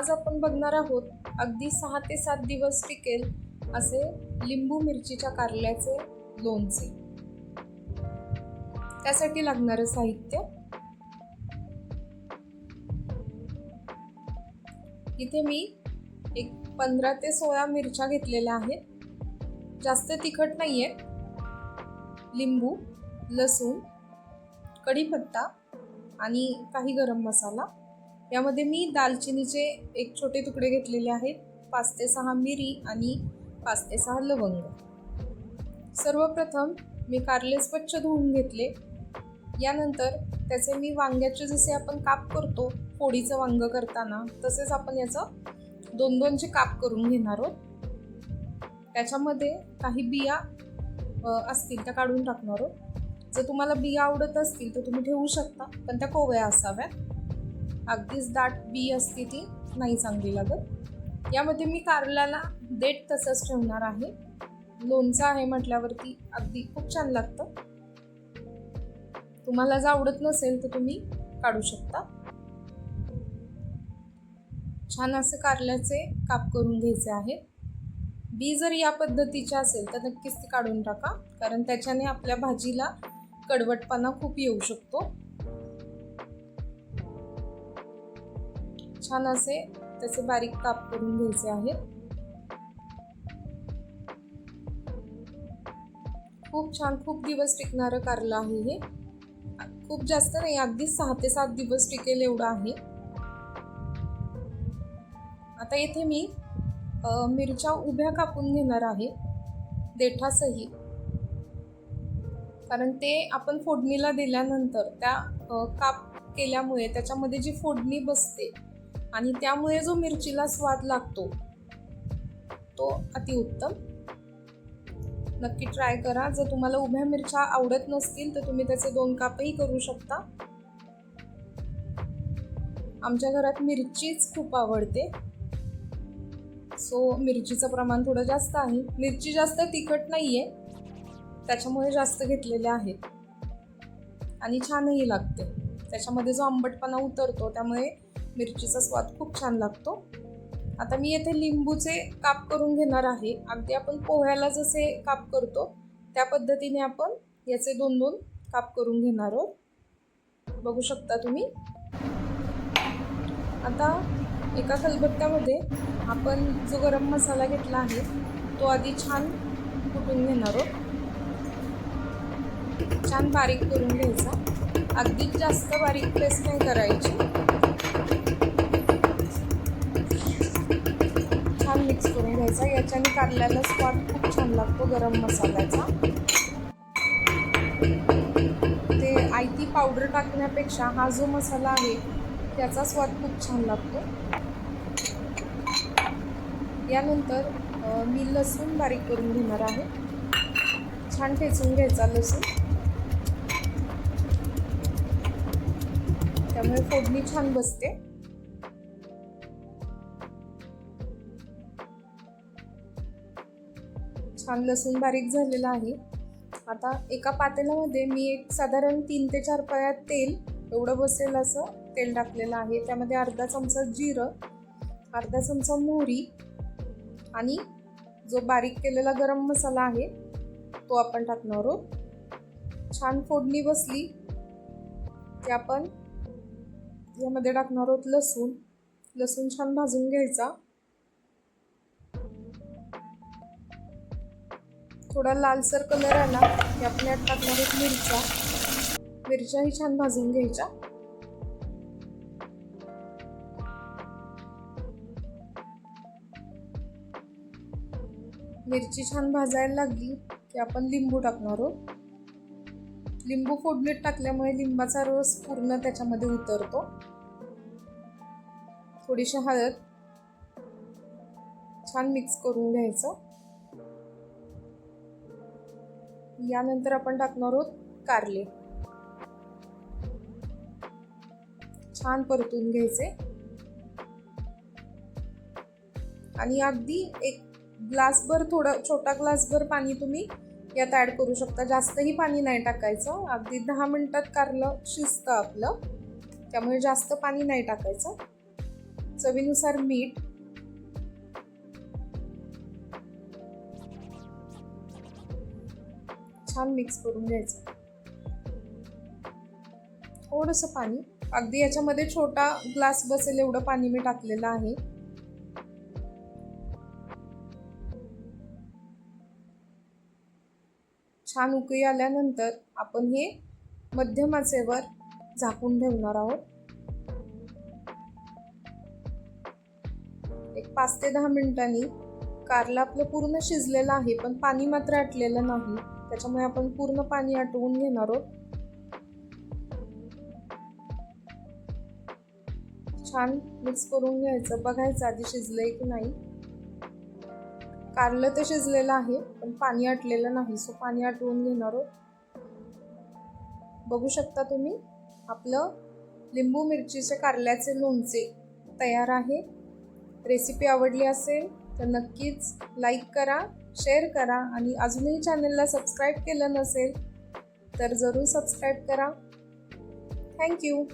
आज आपण बघणार आहोत अगदी सहा ते सात दिवस टिकेल असे लिंबू मिरचीच्या कारल्याचे लोणचे. त्यासाठी लागणारं साहित्य. इथे मी एक पंधरा ते सोळा मिरच्या घेतलेल्या आहेत. जास्त तिखट नाही आहे लिंबू लसूण कढीपत्ता आणि काही गरम मसाला. यामध्ये मी दालचिनीचे एक छोटे तुकडे घेतलेले आहेत पाच ते सहा मिरी आणि पाच ते सहा लवंग. सर्वप्रथम मी कारले स्वच्छ धुवून घेतले. यानंतर त्याचे मी वांग्याचे जसे आपण काप करतो फोडीचं वांग करताना तसेच आपण याचं दोन दोनचे काप करून घेणार आहोत. त्याच्यामध्ये काही बिया असतील त्या काढून टाकणार आहोत. जर तुम्हाला बिया आवडत असतील तर तुम्ही ठेवू शकता पण त्या कोवळ्या असाव्यात. अगदीच दाट बी असते ती नाही चांगली लागत. यामध्ये मी कारल्याला देठ तसंच ठेवणार आहे. लोणचं आहे म्हटल्यावरती अगदी खूप छान लागतं. तुम्हाला जर आवडत नसेल तर तुम्ही काढू शकता. छान असे कारल्याचे काप करून घ्यायचे आहेत बी जर या पद्धतीचे असेल तर नक्कीच ती काढून टाका कारण त्याच्याने आपल्या भाजीला कडवटपणा खूप येऊ शकतो. छान असे त्याचे बारीक काप करून घ्यायचे आहेत. खूप छान खूप दिवस टिकणारं कारलं आहे हे. खूप जास्त नाही अगदी सहा ते सात दिवस टिकेल एवढं आहे. आता येथे मी मिरच्या उभ्या कापून घेणार आहे. देठासही. कारण ते आपण फोडणीला दिल्यानंतर त्या काप केल्यामुळे त्याच्यामध्ये जी फोडणी बसते आणि त्यामुळे जो मिरचीला स्वाद लागतो तो अतिउत्तम. नक्की ट्राय करा. जर तुम्हाला उभ्या मिरच्या आवडत नसतील तर तुम्ही त्याचे दोन कापही करू शकता. आमच्या घरात मिरचीच खूप आवडते. सो मिरचीचं प्रमाण थोडं जास्त आहे. मिरची जास्त तिखट नाही आहे त्याच्यामुळे जास्त घेतलेले आहेत. आणि छानही लागते. त्याच्यामध्ये जो आंबटपणा उतरतो त्यामुळे मिरचीचा स्वाद खूप छान लागतो. आता मी येथे लिंबूचे काप करून घेणार आहे. अगदी आपण पोह्याला जसे काप करतो त्या पद्धतीने आपण याचे दोन दोन काप करून घेणार आहोत. बघू शकता तुम्ही. आता एका खलबत्त्यामध्ये आपण जो गरम मसाला घेतला आहे तो आधी छान कुटून घेणार आहोत. छान बारीक करून घ्यायचा. अगदीच जास्त बारीक पेस्ट नाही करायची छान मिक्स करून घ्यायचा. याच्याने कारल्याला स्वाद खूप छान लागतो गरम मसाल्याचा. ते आयती पावडर टाकण्यापेक्षा हा जो मसाला आहे त्याचा स्वाद खूप छान लागतो. यानंतर मी लसूण बारीक करून घेणार आहे. छान ठेचून घ्यायचा लसूण. त्यामुळे फोडणी छान बसते. छान लसूण बारीक झालेला आहे. आता एका पातेल्यामध्ये मी एक साधारण तीन ते चार पायात तेल एवढं बसेल असं तेल टाकलेलं आहे. त्यामध्ये अर्धा चमचा जिरं अर्धा चमचा मोहरी आणि जो बारीक केलेला गरम मसाला आहे तो आपण टाकणार आहोत. छान फोडणी बसली की आपण यामध्ये टाकणार आहोत लसूण. लसूण छान भाजून घ्यायचा. थोडा लालसर कलर आला की आपण यात टाकणार आहोत मिरच्या. मिरच्याही छान भाजून घ्यायच्या. मिरची छान भाजायला लागली की आपण लिंबू टाकणार आहोत. लिंबू फोडणीत टाकल्यामुळे लिंबाचा रस पूर्ण त्याच्यामध्ये उतरतो. थोडीशी हळद छान मिक्स करून घ्यायचं. यानंतर आपण टाकणार आहोत कारले. छान परतून घ्यायचे. आणि अगदी एक ग्लासभर थोडं छोटा ग्लासभर पाणी तुम्ही यात ॲड करू शकता. जास्तही पाणी नाही टाकायचं. अगदी दहा मिनटात कारलं शिजतं आपलं. त्यामुळे जास्त पाणी नाही टाकायचं. चवीनुसार मीठ छान मिक्स करून घ्यायचं. थोडंसं पाणी. अगदी याच्यामध्ये छोटा ग्लास बसेल एवढं पाणी मी टाकलेलं आहे. छान उकळी आल्यानंतर आपण हे मध्यम आचेवर झाकून ठेवणार आहोत. एक पाच ते दहा मिनिटांनी कारला आपलं पूर्ण शिजलेलं आहे पण पाणी मात्र आटलेलं नाही. त्याच्यामुळे आपण पूर्ण पाणी आटवून घेणार आहोत. छान मिक्स करून घ्यायचं. बघायचं आधी शिजलंय की नाही. कारलं तर शिजलेलं आहे पण पाणी आटलेलं नाही सो पाणी आटवून घेणार आहोत. बघू शकता तुम्ही आपलं लिंबू मिरचीचे कारल्याचे लोणचे तयार आहे. रेसिपी आवडली असेल तर नक्कीच लाईक करा शेअर करा आणि अजूनही चॅनलला सबस्क्राईब केलं नसेल तर जरूर सबस्क्राईब करा. थँक्यू